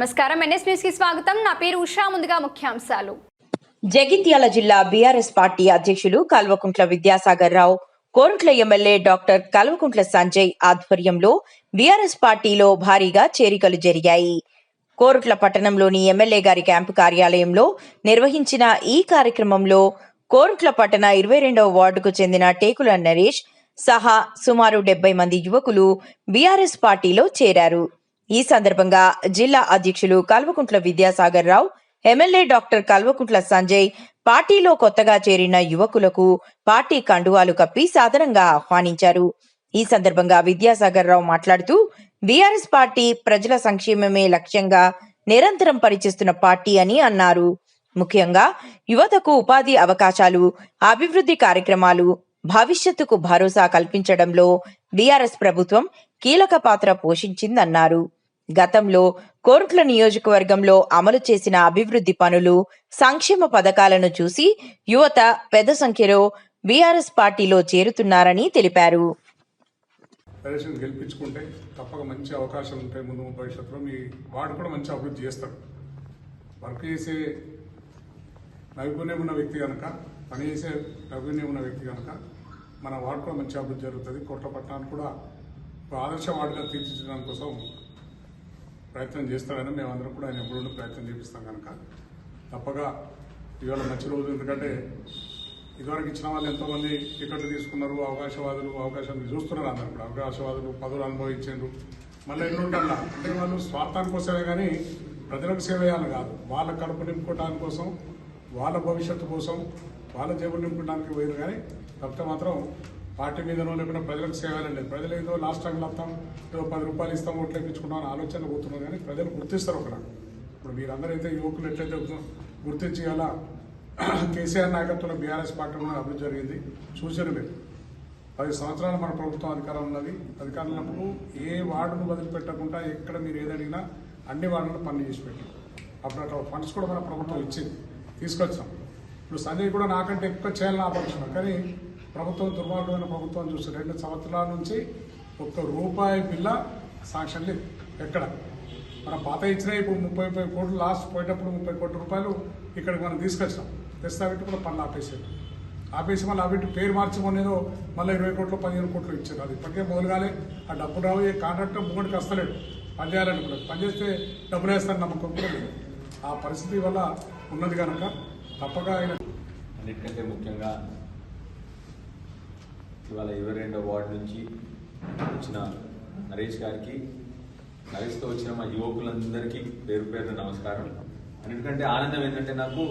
నమస్కారం. ఎన్ఎస్ న్యూస్కి స్వాగతం. నా పేరు ఉషా. ముందుగా ముఖ్యాంశాలు. జగిత్యాల జిల్లా బీఆర్ఎస్ పార్టీ అధ్యక్షులు కల్వకుంట్ల విద్యాసాగర్ రావు కోరుట్ల ఎమ్మెల్యే డాక్టర్ కల్వకుంట్ల సంజయ్ ఆధ్వర్యంలో బీఆర్ఎస్ పార్టీలో భారీగా చేరికలు జరిగాయి. కోరుట్ల పట్టణంలోని ఎమ్మెల్యే గారి క్యాంపు కార్యాలయంలో నిర్వహించిన ఈ కార్యక్రమంలో కోరుట్ల పట్టణ ఇరవై రెండవ వార్డుకు చెందిన టేకుల నరేష్ సహా సుమారు డెబ్బై మంది యువకులు బీఆర్ఎస్ పార్టీలో చేరారు. ఈ సందర్భంగా జిల్లా అధ్యక్షులు కల్వకుంట్ల విద్యాసాగర్ రావు ఎమ్మెల్యే డాక్టర్ కల్వకుంట్ల సంజయ్ పార్టీలో కొత్తగా చేరిన యువకులకు పార్టీ కండువాలు కప్పి సాదరంగా ఆహ్వానించారు. ఈ సందర్భంగా విద్యాసాగర్ రావు మాట్లాడుతూ బీఆర్ఎస్ పార్టీ ప్రజల సంక్షేమమే లక్ష్యంగా నిరంతరం పనిచేస్తున్న పార్టీ అని అన్నారు. ముఖ్యంగా యువతకు ఉపాధి అవకాశాలు అభివృద్ధి కార్యక్రమాలు భవిష్యత్తుకు భరోసా కల్పించడంలో బీఆర్ఎస్ ప్రభుత్వం కీలక పాత్ర పోషించిందన్నారు. గతంలో కోరుట్ల నియోజకవర్గంలో అమలు చేసిన అభివృద్ధి పనులు సంక్షేమ పథకాలను చూసి యువత పెద్ద సంఖ్యలో బీఆర్ఎస్ పార్టీలో చేరుతున్నారని తెలిపారు. ప్రదేశం గెలిపించుకుంటే తప్పక మంచి అవకాశాలు ఉంటాయి ముందు భవిష్యత్తులో. మీ వాడు కూడా మంచి అభివృద్ధి చేస్తాడు వర్క్ చేసే నైపుణ్యం ఉన్న వ్యక్తి కనుక పని చేసే నైపుణ్యం ఉన్న వ్యక్తి కనుక మన వార్డు కూడా మంచి అభివృద్ధి జరుగుతుంది. కోట్ల పట్టణాన్ని కూడా ఆదర్శ వార్డుగా తీర్చిదిద్దడం కోసం ప్రయత్నం చేస్తాడని మేమందరం కూడా ఆయన ఎప్పుడు ప్రయత్నం చేపిస్తాం కనుక. తప్పగా ఇవాళ మంచి రోజు ఎందుకంటే ఇదివరకు ఇచ్చిన వాళ్ళు ఎంతోమంది టికెట్లు తీసుకున్నారు అవకాశవాదులు అవకాశం చూస్తున్నారు అందరు కూడా. అవకాశవాదులు పదవులు అనుభవించారు. మళ్ళీ ఎన్నుంటల్లా? అంటే వాళ్ళు స్వార్థాని కోసమే కానీ ప్రజలకు సేవ చేయాలి కాదు. వాళ్ళ కడుపు నింపుకోవడానికి కోసం వాళ్ళ భవిష్యత్తు కోసం వాళ్ళ జేబులు నింపుకోవడానికి పోయారు కానీ తప్పితే మాత్రం పార్టీ మీదనో లేకుండా ప్రజలకు సేవ లేదు. ప్రజలు ఏదో లాస్ట్ టైం వస్తాం ఏదో పది రూపాయలు ఇస్తాం ఓట్లు ఎక్కించుకుంటాం అని ఆలోచన పోతున్నారు కానీ ప్రజలు గుర్తిస్తారు ఒక ఇప్పుడు మీరందరూ అయితే యువకులు ఎట్లయితే గుర్తించి అలా కేసీఆర్ నాయకత్వంలో బీఆర్ఎస్ కూడా అభివృద్ధి జరిగింది. చూసారు మీరు. పది సంవత్సరాలు మన ప్రభుత్వం అధికారం ఉన్నది. అధికారం ఉన్నప్పుడు ఏ వార్డును వదిలిపెట్టకుండా ఎక్కడ మీరు ఏదడిగినా అన్ని వార్డులను పనులు చేసి పెట్టారు. అప్పుడు అట్లా ఫండ్స్ కూడా మన ప్రభుత్వం ఇచ్చింది. తీసుకొచ్చాం. ఇప్పుడు సంజయ్ కూడా నాకంటే ఎక్కువ చేయాలని ఆపడుతున్నారు కానీ ప్రభుత్వం దుర్మార్గమైన ప్రభుత్వం చూసి రెండు సంవత్సరాల నుంచి ఒక్క రూపాయి బిల్ల సాంక్షన్ లేదు. ఎక్కడ? మన పాత ఇచ్చిన ఇప్పుడు ముప్పై ముప్పై కోట్లు లాస్ట్ పోయేటప్పుడు ముప్పై కోట్ల రూపాయలు ఇక్కడికి మనం తీసుకొచ్చాం తెస్తాబెట్టి కూడా పనులు ఆపేసాడు. ఆపేసి మళ్ళీ అవిటి పేరు మార్చమనేదో మళ్ళీ ఇరవై కోట్లు పదిహేను కోట్లు ఇచ్చారు అది ఇప్పటికే మొదలుగాలే. ఆ డబ్బు రావు ఏ కాంట్రాక్టర్ ముంగడికి వస్తలేడు. పని చేయాలనుకున్నాడు పని చేస్తే డబ్బులు వేస్తాను నమ్మకం కూడా లేదు. ఆ పరిస్థితి వల్ల ఉన్నది కనుక తప్పక ఆయన అన్నిటికంటే ముఖ్యంగా ఇవాళ ఇరవై రెండో వార్డు నుంచి వచ్చిన నరేష్ గారికి నరేష్తో వచ్చిన మా యువకులందరికీ పేరు పేరు నమస్కారం అన్నిటికంటే ఆనందం ఏంటంటే నాకు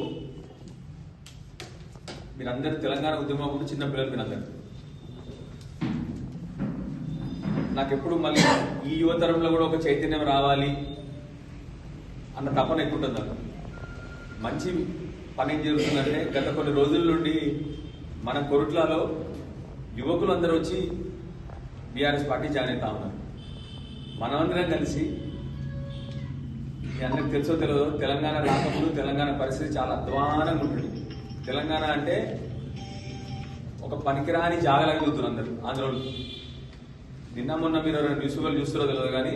మీరందరూ తెలంగాణ ఉద్యమం చిన్న పిల్లలు మీరందరూ. నాకెప్పుడు మళ్ళీ ఈ యువతరంలో కూడా ఒక చైతన్యం రావాలి అన్న తపన ఎక్కువ ఉంటుంది నాకు. మంచి పని ఏం జరుగుతుందంటే గత కొన్ని రోజుల నుండి మన కొరుట్లలో యువకులు అందరూ వచ్చి బీఆర్ఎస్ పార్టీ జాయిన్ అవుతా ఉన్నారు. మనమందరం కలిసి మీ అందరికి తెలుసో తెలియదు తెలంగాణ రాకముందు తెలంగాణ పరిస్థితి చాలా అధ్వానంగా ఉంటుంది. తెలంగాణ అంటే ఒక పనికిరాని జాగలాగా చూస్తున్నారు అందరు ఆంధ్రోళ్ళు నిన్న మొన్న మీరు ఎవరైనా న్యూస్ పేపర్లు చూస్తారో తెలియదు కానీ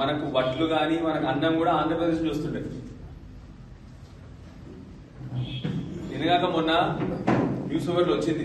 మనకు వడ్లు కానీ మనకు అన్నం కూడా ఆంధ్రప్రదేశ్ చూస్తుండే నిన్నగాక మొన్న న్యూస్ పేపర్లో వచ్చింది.